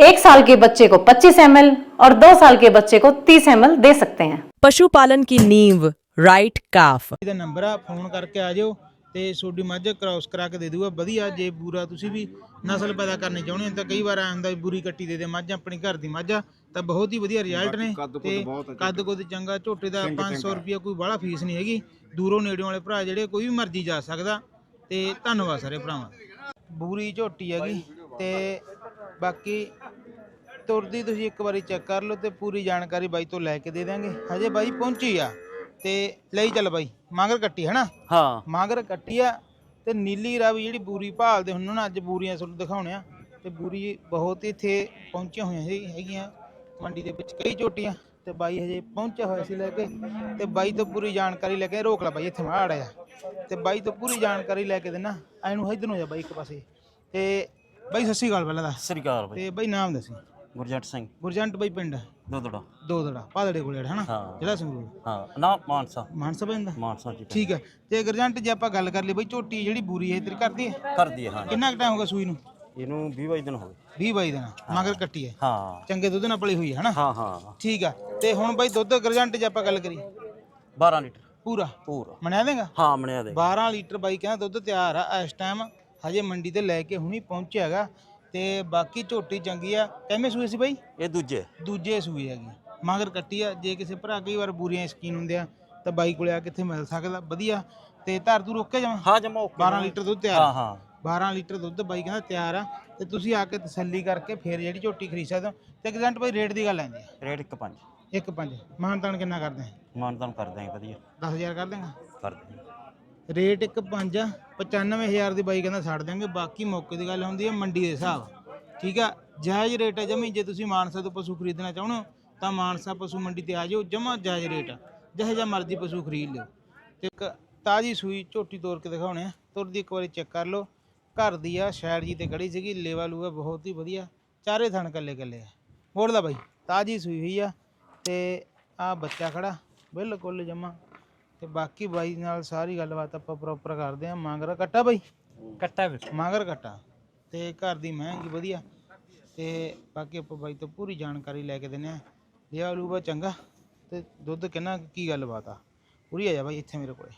Speaker 5: एक साल के बच्चे को 25 एम और दो साल के बच्चे को 30 एम दे सकते हैं
Speaker 8: पशुपालन की नींव राइट काफ
Speaker 4: ਦਾ ਨੰਬਰ ਆ ਫੋਨ ਕਰਕੇ ਆ ਜਾਓ ਤੇ ਛੋਡੀ ਮੱਝ ਕ੍ਰਾਸ ਕਰਾ ਕੇ ਦੇ ਦੂਗਾ ਵਧੀਆ ਜੇ ਬੂਰਾ ਤੁਸੀਂ ਵੀ ਨਸਲ ਪੈਦਾ ਕਰਨੀ ਚਾਹੁੰਦੇ ਹੋ ਤਾਂ ਕਈ ਵਾਰ ਆ ਹੁੰਦਾ ਵੀ ਬੂਰੀ ਕੱਟੀ ਦੇ ਦੇ ਮੱਝ ਆਪਣੀ ਘਰ ਦੀ ਮੱਝ ਆ ਤਾਂ ਬਹੁਤ ਹੀ ਵਧੀਆ ਰਿਜ਼ਲਟ ਨੇ ਤੇ ਕੱਦ ਕੁੱਦ ਚੰਗਾ ਝੋਟੇ ਦਾ 500 ਰੁਪਿਆ ਕੋਈ ਬਾਹਲਾ ਫੀਸ ਨਹੀਂ ਹੈਗੀ ਦੂਰੋਂ ਨੇੜਿਓਂ ਵਾਲੇ ਭਰਾ ਜਿਹੜੇ ਕੋਈ ਵੀ ਮਰਜ਼ੀ ਜਾ ਸਕਦਾ ਤੇ ਧੰਨਵਾਦ ਸਾਰੇ ਭਰਾਵਾਂ ਦਾ। ਬੂਰੀ ਝੋਟੀ ਹੈਗੀ ਤੇ ਬਾਕੀ ਤੁਰਦੀ ਤੁਸੀਂ ਇੱਕ ਵਾਰੀ ਚੈੱਕ ਕਰ ਲਓ ਤੇ ਪੂਰੀ ਜਾਣਕਾਰੀ ਬਾਈ ਤੋਂ ਲੈ ਕੇ ਦੇ ਦਾਂਗੇ ਹਜੇ ਬਾਈ ਪਹੁੰਚੀ ਆ ਤੇ ਲਈ ਚੱਲ ਬਾਈ ਮਾਂਗਰ ਕੱਟੀ ਹੈ ਨਾ
Speaker 2: ਹਾਂ।
Speaker 4: ਮਾਂਗਰ ਕੱਟੀ ਆ ਤੇ ਨੀਲੀ ਰਾਵੀ ਜਿਹੜੀ ਬੂਰੀ ਭਾਲਦੇ ਹੁੰਦੇ ਨਾ ਅੱਜ ਬੂਰੀਆਂ ਤੁਹਾਨੂੰ ਦਿਖਾਉਣੇ ਆ। ਤੇ ਬੂਰੀ ਬਹੁਤ ਇੱਥੇ ਪਹੁੰਚੀਆਂ ਹੋਈਆਂ ਸੀ ਹੈਗੀਆਂ ਮੰਡੀ ਦੇ ਵਿੱਚ ਕਈ ਝੋਟੀਆਂ। ਤੇ ਬਾਈ ਹਜੇ ਪਹੁੰਚਿਆ ਹੋਇਆ ਸੀ ਲੈ ਕੇ ਤੇ ਬਾਈ ਤੋਂ ਪੂਰੀ ਜਾਣਕਾਰੀ ਲੈ ਕੇ ਰੋਕ ਲੈ ਬਾਈ ਇੱਥੇ ਮਾੜ ਆ ਤੇ ਬਾਈ ਤੋਂ ਪੂਰੀ ਜਾਣਕਾਰੀ ਲੈ ਕੇ ਦੇਣਾ। ਐਨੂੰ ਇੱਧਰ ਨੂੰ ਜਾ ਬਾਈ ਇੱਕ ਪਾਸੇ। ਤੇ ਬਾਈ ਸ਼੍ਰੀ ਅਕਾਲ ਪਹਿਲਾਂ ਦਾ
Speaker 2: ਸ੍ਰੀ ਅਕਾਲ ਬਾਈ।
Speaker 4: ਤੇ ਬਾਈ ਨਾਮ ਦੱਸੀ।
Speaker 2: ਗੁਰਜੰਟ ਸਿੰਘ।
Speaker 4: ਗੁਰਜੰਟ ਬਾਈ ਪਿੰਡ।
Speaker 2: ਦੋਦੜਾ।
Speaker 4: ਦੋਦੜਾ ਪਾਦੜੇ ਕੋਲੇ ਹਨਾ?
Speaker 2: ਹਾਂ।
Speaker 4: ਜਿਹੜਾ ਸੰਗਰੂਰ।
Speaker 2: ਹਾਂ ਨਾ ਮਾਨਸਾ।
Speaker 4: ਮਾਨਸਾ ਪੈਂਦਾ
Speaker 2: ਮਾਨਸਾ ਜੀ
Speaker 4: ਠੀਕ ਹੈ। ਤੇ ਗੁਰਜੰਟ ਜੇ ਆਪਾਂ ਗੱਲ ਕਰ ਲਈ ਬਈ ਝੋਟੀ ਜਿਹੜੀ ਬੂਰੀ ਹੈ ਤੇਰੀ ਕਰਦੀ ਹੈ?
Speaker 2: ਕਰਦੀ ਹੈ ਹਾਂ।
Speaker 4: ਕਿੰਨਾ ਟਾਈਮ ਹੋ ਗਿਆ ਸੂਈ ਨੂੰ?
Speaker 2: ਇਹਨੂੰ 20 22 ਦਿਨ ਹੋ ਗਏ।
Speaker 4: 20 22 ਦਿਨ ਮਗਰ ਕੱਟੀ ਹੈ।
Speaker 2: ਹਾਂ।
Speaker 4: ਚੰਗੇ ਦੁੱਧ ਨਾਲ ਪਲੀ ਹੋਈ ਹੈ ਹਨਾ?
Speaker 2: ਹਾਂ ਹਾਂ।
Speaker 4: ਠੀਕ ਆ ਤੇ ਹੁਣ ਬਾਈ ਦੁੱਧ ਗੁਰਜੰਟ ਜੇ ਆਪਾਂ ਗੱਲ ਕਰੀ
Speaker 2: 12 ਲੀਟਰ।
Speaker 4: ਪੂਰਾ?
Speaker 2: ਪੂਰਾ।
Speaker 4: ਮਣਿਆ ਦੇਗਾ?
Speaker 2: ਹਾਂ ਮਣਿਆ ਦੇ
Speaker 4: 12 ਲੀਟਰ ਬਾਈ ਕਹਿੰਦਾ ਦੁੱਧ ਤਿਆਰ ਆ ਇਸ ਟਾਈਮ ਹਜੇ ਮੰਡੀ ਤੇ ਲੈ ਕੇ ਹੁਣੀ ਪਹੁੰਚਿਆ ਹੈਗਾ ਤੇ ਬਾਕੀ ਝੋਟੀ ਚੰਗੀ ਆ। ਕਿਵੇਂ ਸੂਏ ਸੀ ਬਾਈ?
Speaker 2: ਇਹ ਦੂਜੇ।
Speaker 4: ਦੂਜੇ ਸੂਏ ਹੈਗੀ। ਮਗਰ ਕੱਟੀ ਆ ਜੇ ਕਿਸੇ ਭਰਾ ਕਈ ਵਾਰ ਬੂਰੀਆਂ ਸਕੀਨ ਹੁੰਦੇ ਆ ਤਾਂ ਬਾਈ ਕੋਲੇ ਆ ਕਿੱਥੇ ਮਿਲ ਸਕਦਾ ਵਧੀਆ। ਤੇ ਧਰ ਤੂੰ ਰੋਕ ਕੇ ਜਾਵਾਂ
Speaker 2: ਹਾਂ ਜਮਾ ਓਕੇ।
Speaker 4: 12 ਲੀਟਰ ਦੁੱਧ ਤਿਆਰ ਆ।
Speaker 2: ਹਾਂ ਹਾਂ।
Speaker 4: 12 ਲੀਟਰ ਦੁੱਧ ਬਾਈ ਕਹਿੰਦਾ ਤਿਆਰ ਆ। ਤੇ ਤੁਸੀਂ ਆ ਕੇ ਤਸੱਲੀ ਕਰਕੇ ਫੇਰ ਜਿਹੜੀ ਝੋਟੀ ਖਰੀਦ ਸਕਦੇ ਹੋ। ਤੇ ਐਗਜ਼ੈਂਟ ਬਾਈ ਰੇਟ ਦੀ ਗੱਲ ਆਂਦੀ ਹੈ
Speaker 2: ਰੇਟ 1 5
Speaker 4: ਇੱਕ ਪੰਜ। ਮਾਨਤਾਨ ਕਿੰਨਾ ਕਰਦੇ
Speaker 2: ਮਾਨਦਾਨ ਕਰ ਦਾਂਗੇ ਵਧੀਆ।
Speaker 4: 10000 ਕਰ ਦੇਗਾ
Speaker 2: ਕਰ
Speaker 4: ਰੇਟ ਇੱਕ ਪੰਜ ਆ 95000 ਦੀ ਬਾਈ ਕਹਿੰਦਾ ਛੱਡ ਦਿਆਂਗੇ ਬਾਕੀ ਮੌਕੇ ਦੀ ਗੱਲ ਹੁੰਦੀ ਹੈ ਮੰਡੀ ਦੇ ਹਿਸਾਬ। ਠੀਕ ਆ? ਜਾਇਜ਼ ਰੇਟ ਹੈ ਜਮੀ ਜੇ ਤੁਸੀਂ ਮਾਨਸਾ ਤੋਂ ਪਸ਼ੂ ਖਰੀਦਣਾ ਚਾਹੁੰਦੇ ਹੋ ਤਾਂ ਮਾਨਸਾ ਪਸ਼ੂ ਮੰਡੀ ਤੇ ਆ ਜਾਓ ਜਮਾ ਜਾਇਜ਼ ਰੇਟ ਆ। ਜਿਹੋ ਜਿਹਾ ਮਰਜ਼ੀ ਪਸ਼ੂ ਖਰੀਦ ਲਿਓ। ਤੇ ਇੱਕ ਤਾਜੀ ਸੂਈ ਝੋਟੀ ਤੋੜ ਕੇ ਦਿਖਾਉਣੇ ਆ। ਤੁਰਦੀ ਇੱਕ ਵਾਰੀ ਚੈੱਕ ਕਰ ਲਓ। ਘਰ ਦੀ ਆ ਸ਼ੈਡ ਜੀ ਤੇ ਖੜੀ ਸੀਗੀ ਲੇਵਾ ਲੂਆ ਬਹੁਤ ਹੀ ਵਧੀਆ। ਚਾਰੇ ਥਣ ਕੱਲੇ ਕੱਲੇ ਆ ਮੋੜਦਾ ਬਾਈ ਤਾਜੀ ਸੂਈ ਹੋਈ ਆ। ਤੇ ਆ ਬੱਚਾ ਖੜਾ ਬਿਲਕੁਲ ਜਮਾ। ਤੇ ਬਾਕੀ ਬਾਈ ਨਾਲ ਸਾਰੀ ਗੱਲਬਾਤ ਆਪਾਂ ਪ੍ਰੋਪਰ ਕਰਦੇ ਆ ਮੰਗਰਾ ਕੱਟਾ ਬਾਈ?
Speaker 1: ਕੱਟਾ ਵੀ
Speaker 4: ਮੰਗਰ ਕੱਟਾ। ਤੇ ਘਰ ਦੀ ਮਹਿੰਗੀ ਵਧੀਆ। ਤੇ ਬਾਕੀ ਆਪਾਂ ਬਾਈ ਤੋਂ ਪੂਰੀ ਜਾਣਕਾਰੀ ਲੈ ਕੇ ਦਿੰਨੇ ਆ ਲਿਆ ਲੂਬਾ ਚੰਗਾ ਤੇ ਦੁੱਧ ਕਿੰਨਾ ਕੀ ਗੱਲਬਾਤ ਆ? ਪੂਰੀ ਆ ਜਾ ਬਾਈ ਇੱਥੇ ਮੇਰੇ ਕੋਲੇ।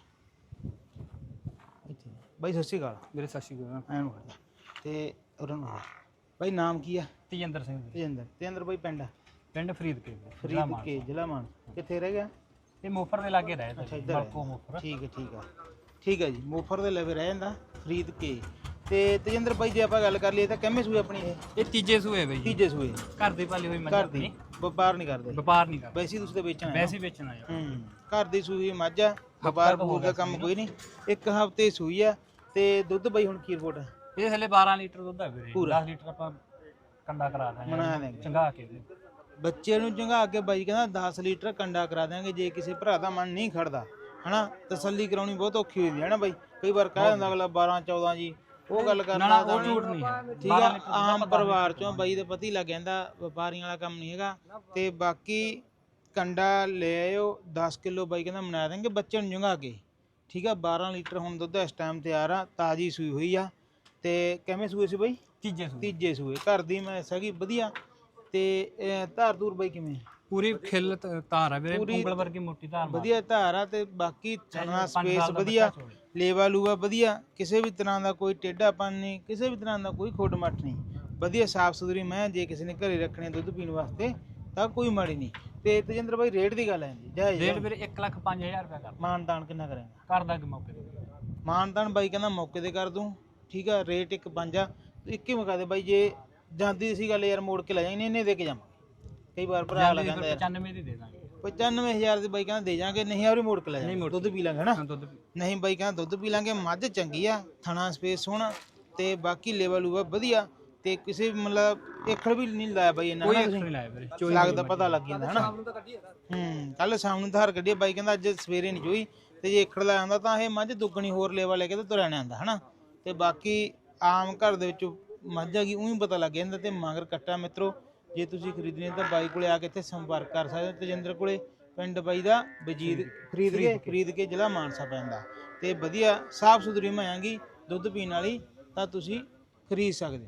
Speaker 4: ਇੱਥੇ। ਬਾਈ ਸਤਿ ਸ਼੍ਰੀ ਅਕਾਲ।
Speaker 1: ਮੇਰੇ ਸਤਿ ਸ਼੍ਰੀ ਅਕਾਲ।
Speaker 4: ਐਨ ਜਾ ਤੇ ਉਹਨਾਂ ਬਾਈ ਨਾਮ ਕੀ ਆ?
Speaker 1: ਤੇਜਿੰਦਰ ਸਿੰਘ
Speaker 4: ਤੇਜਿੰਦਰ। ਤੇਜਿੰਦਰ ਬਾਈ ਪਿੰਡ? ਆ
Speaker 1: ਪਿੰਡ ਫਰੀਦਕੇ ਵੀਰੇ
Speaker 4: ਫਰੀਦ ਕੇ ਜ਼ਿਲ੍ਹਾ ਮਾਨ ਕਿੱਥੇ ਰਹਿ ਗਿਆ?
Speaker 1: ਇਹ ਮੋਫਰ ਦੇ ਲਾਗੇ ਰਹਿ
Speaker 4: ਅੱਛਾ ਇੱਧਰ
Speaker 1: ਬਲਕੋ ਮੋਫਰ।
Speaker 4: ਠੀਕ ਹੈ ਠੀਕ ਹੈ। ਠੀਕ ਹੈ ਜੀ ਮੋਫਰ ਦੇ ਲਵੇ ਰਹਿ ਜਾਂਦਾ ਫਰੀਦ ਕੇ ਤੇ ਤੇਜਿੰਦਰ ਬਾਈ ਜੇ ਆਪਾਂ ਗੱਲ ਕਰ ਲਈਏ ਤਾਂ ਕਿੰਮੇ ਸੂਏ ਆਪਣੀ ਇਹ?
Speaker 1: ਇਹ ਤੀਜੇ ਸੂਏ ਬਈ
Speaker 4: ਤੀਜੇ ਸੂਏ।
Speaker 1: ਘਰ ਦੀ ਪਾਲੀ ਹੋਈ ਮੱਝ
Speaker 4: ਘਰ ਦੀ ਵਪਾਰ ਨਹੀਂ ਕਰਦੇ।
Speaker 1: ਵਪਾਰ ਨਹੀਂ ਕਰਦਾ।
Speaker 4: ਵੈਸੇ ਹੀ ਤੁਸੀਂ ਤਾਂ ਵੇਚਣਾ ਹੈ
Speaker 1: ਵੈਸੇ ਹੀ ਵੇਚਣਾ ਆ
Speaker 4: ਹੂੰ ਘਰ ਦੀ ਸੂਈ ਮੱਝ ਆ ਵਪਾਰ ਬੂਰ ਦਾ ਕੰਮ ਕੋਈ ਨਹੀਂ। ਇੱਕ ਹਫ਼ਤੇ ਸੂਈ ਆ ਤੇ ਦੁੱਧ ਬਾਈ ਹੁਣ ਕੀ ਰਿਪੋਰਟ ਆ?
Speaker 1: ਇਹ ਹਲੇ 12 ਲੀਟਰ ਦੁੱਧ ਆ ਵੀਰੇ।
Speaker 4: ਪੂਰਾ।
Speaker 1: 10 ਲੀਟਰ ਆਪਾਂ ਕੰਡਾ ਕਰਾ ਦਾਂਗੇ। ਚੰਗਾ ਕੇ ਵੀਰੇ।
Speaker 4: ਬੱਚੇ ਨੂੰ ਚੰਗਾ ਕੇ ਬਾਈ ਕਹਿੰਦਾ 10 ਲੀਟਰ ਕੰਡਾ ਕਰਾ ਦਿਆਂਗੇ ਜੇ ਕਿਸੇ ਭਰਾ ਦਾ ਮਨ ਨਹੀਂ ਖੜਦਾ ਹਨਾ? ਤਸੱਲੀ ਕਰਾਉਣੀ ਬਹੁਤ ਔਖੀ ਹੁੰਦੀ ਹੈ ਨਾ ਬਾਈ? ਕਈ ਵਾਰ ਕਹਿ ਦਿੰਦਾ ਅਗਲਾ 12 14 ਜੀ ਉਹ ਗੱਲ ਕਰਨ
Speaker 1: ਉਹ ਝੂਠ ਨਹੀਂ ਹੈ।
Speaker 4: ਠੀਕ ਆ ਆਮ ਪਰਿਵਾਰ ਚੋਂ ਬਾਈ ਦੇ ਪਤੀ ਲੱਗ ਜਾਂਦਾ ਵਪਾਰੀਆਂ ਵਾਲਾ ਕੰਮ ਨਹੀਂ ਹੈਗਾ। ਤੇ ਬਾਕੀ ਕੰਡਾ ਲੈ ਆਇਓ 10 ਕਿਲੋ ਬਾਈ ਕਹਿੰਦਾ ਬਣਾ ਦੇਣਗੇ ਬੱਚੇ ਨੂੰ ਜੰਗਾ ਕੇ। ਠੀਕ ਆ 12 ਲੀਟਰ ਹੁਣ ਦੁੱਧ ਇਸ ਟਾਈਮ ਤਿਆਰ ਆ ਤਾਜੀ ਸੂਈ ਹੋਈ ਆ। ਤੇ ਕਿਵੇਂ ਸੂਏ ਸੀ ਬਾਈ?
Speaker 1: ਤੀਜੇ ਸੂਏ।
Speaker 4: ਤੀਜੇ ਸੂਏ ਘਰ ਦੀ ਮੈਂ ਸਗੀ ਵਧੀਆ। ਤੇ ਇਹ ਧਾਰ ਧੂਰ ਬਾਈ ਕਿਵੇਂ?
Speaker 1: ਪੂਰੀ ਖਿਲ ਤ- ਧਾਰ ਆ ਵੀਰੇ
Speaker 4: ਪੂਰੀ-
Speaker 1: ਉਂਗਲ ਵਰਗੀ ਮੋਟੀ ਧਾਰ ਮਾਰ।
Speaker 4: ਵਧੀਆ ਧਾਰ ਆ ਤੇ ਬਾਕੀ ਥਣਾ
Speaker 1: ਪੰਜ
Speaker 4: ਸਪੇਸ
Speaker 1: ਸਾਲ ਦਾ
Speaker 4: ਵਧੀਆ
Speaker 1: ਬੱਚਾ।
Speaker 4: ਲੇਵਾ ਲੂਆ ਵਧੀਆ ਕਿਸੇ ਵੀ ਤਰ੍ਹਾਂ ਦਾ ਕੋਈ ਟੇਢਾਪਨ ਨਹੀਂ ਕਿਸੇ ਵੀ ਤਰ੍ਹਾਂ ਦਾ ਕੋਈ ਖੋਟ ਮੱਠ ਨਹੀਂ ਵਧੀਆ ਸਾਫ਼ ਸੁਥਰੀ ਮੈਂ ਜੇ ਕਿਸੇ ਨੇ ਘਰੇ ਰੱਖਣੀ ਦੁੱਧ ਪੀਣ ਵਾਸਤੇ ਤਾਂ ਕੋਈ ਮਾੜੀ ਨਹੀਂ ਤੇ ਤੇਜਿੰਦਰ ਬਾਈ ਰੇਟ ਦੀ ਗੱਲ ਹੈ ਜੀ ਜਾਇਜ਼
Speaker 1: ਰੇਟ ਵੀਰੇ 1 ਲੱਖ 5000 ਰੁਪਏ ਕਰ।
Speaker 4: ਮਾਨਦਾਨ ਕਿੰਨਾ ਕਰੇਗਾ
Speaker 1: ਕਰ ਦਾਂਗੇ ਮੌਕੇ ਤੇ।
Speaker 4: ਮਾਨਦਾਨ ਬਾਈ ਕਹਿੰਦਾ ਮੌਕੇ ਤੇ ਕਰ ਦੂੰ ਠੀਕ ਆ ਰੇਟ ਇੱਕ ਪੰਜ ਤੂੰ ਇੱਕ ਹੀ ਮੁਕਾ ਦੇ ਬਾਈ ਜੇ ਜਾਂਦੀ ਸੀ ਗੱਲ ਯਾਰ ਮੋੜ ਕੇ ਲੈ ਜਾਈਂ ਇਹਨੇ ਦੇ ਕੇ ਜਾਵਾਂ। ਕਈ ਵਾਰ ਭਰਾ
Speaker 1: ਜਾਂਦੀ
Speaker 4: ਲਗਾਉਂਦਾ ਯਾਰ
Speaker 1: 95 ਦੀ ਦੇ ਦਾਂਗੇ।
Speaker 4: 95000 ਦੀ ਬਾਈ ਕਹਿੰਦਾ ਦੇ ਜਾਾਂਗੇ ਨਹੀਂ ਆਉਰੀ ਮੋੜ ਕੇ ਲੈ ਜਾਵਾਂਗੇ ਦੁੱਧ ਪੀ ਲਾਂਗੇ ਹਨਾ?
Speaker 1: ਦੁੱਧ
Speaker 4: ਨਹੀਂ ਬਾਈ ਕਹਿੰਦਾ ਦੁੱਧ ਪੀ ਲਾਂਗੇ ਮੱਝ ਚੰਗੀ ਆ ਥਣਾ ਸਪੇਸ ਸੋਹਣਾ ਤੇ ਬਾਕੀ ਲੈਵਲ ਲੂਆ ਵਧੀਆ ਤੇ ਕਿਸੇ ਵੀ ਮਤਲਬ ਏਖੜ ਵੀ ਨਹੀਂ ਲਾਇਆ ਬਾਈ ਇਹਨਾਂ
Speaker 1: ਕੋਈ
Speaker 4: ਨੇ
Speaker 1: ਐਕਸਟਰਾ ਨਹੀਂ ਲਾਇਆ ਵੀਰੇ ਚੋਈ
Speaker 4: ਲੱਗਦਾ ਪਤਾ ਲੱਗ ਜਾਂਦਾ ਹਨਾ? ਹੂੰ ਕੱਲ ਸ਼ਾਮ ਨੂੰ ਧਾਰ ਕੱਢੀ ਬਾਈ ਕਹਿੰਦਾ ਅੱਜ ਸਵੇਰੇ ਨਹੀਂ ਜੋਈ ਤੇ ਜੇ ਏਖੜ ਲਾਇਆ ਹੁੰਦਾ ਤਾਂ ਇਹ ਮੱਝ ਦੁੱਗਣੀ ਹੋਰ ਲੈਵਾ ਲੈ ਕੇ ਤੇ ਤੁਰਿਆ ਨੀ ਆਂਦਾ ਹਨਾ? ਤੇ ਬਾਕੀ ਆਮ ਘਰ ਦੇ ਵਿੱਚ ਮੱਝ ਹੈਗੀ ਉਹੀ ਪਤਾ ਲੱਗ ਜਾਂਦਾ ਤੇ ਮਗਰ ਕੱਟਾ ਮਿੱਤਰੋ। ਜੇ ਤੁਸੀਂ ਖਰੀਦਣੀ ਤਾਂ ਬਾਈ ਕੋਲੇ ਆ ਕੇ ਇੱਥੇ ਸੰਪਰਕ ਕਰ ਸਕਦੇ ਹੋ ਤੇਜਿੰਦਰ ਕੋਲੇ। ਪਿੰਡ ਬਾਈ ਦਾ ਵਜੀਦ ਖਰੀਦ ਕੇ ਖਰੀਦ ਕੇ ਜ਼ਿਲ੍ਹਾ ਮਾਨਸਾ ਪੈਂਦਾ। ਤੇ ਵਧੀਆ ਸਾਫ਼ ਸੁਥਰੀ ਮਾਂਗੀ ਦੁੱਧ ਪੀਣ ਵਾਲੀ ਤਾਂ ਤੁਸੀਂ ਖਰੀਦ ਸਕਦੇ